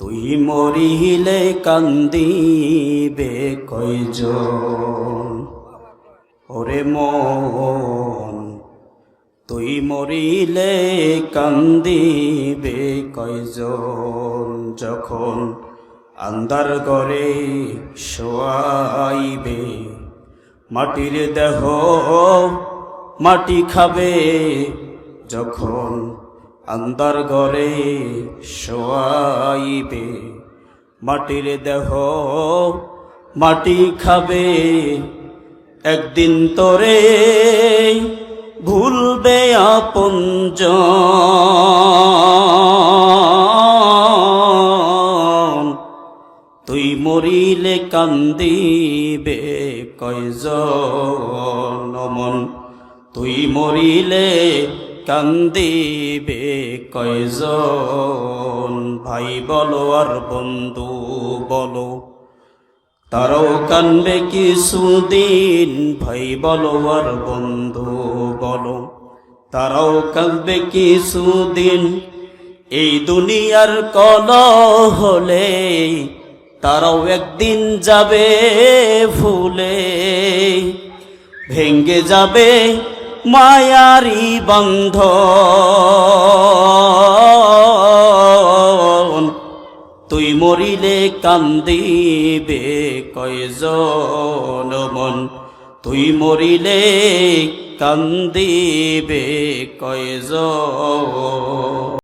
তুই মরিলে কান্দিবে কয়জন? ওরে মন, তুই মরিলে কান্দিবে কয়জন? যখন আন্দার গরে শোয়াইবে, মাটির দেহ মাটি খাবে, যখন আন্দার গরে শোয়াইবে, মাটির দেহ মাটি খাবে। একদিন তোরে ভুলবে আপন তুই মরিলে কান্দিবে কয়জন তুই মরিলে কান্দিবে কয়জন? ভাই বলো আর বন্ধু বলো। তারাও কানবে কিছুদিন, ভাই বলো আর বন্ধু বলো। তারাও কাঁদবে কিছুদিন, এই দুনিয়ার কল হলে তারাও একদিন যাবে ভুলে ভেঙ্গে যাবে মায়ারি বন্ধ। তুই মরিলে কান্দিবে কয়জন মন? তুই মরিলে কান্দিবে কয়জন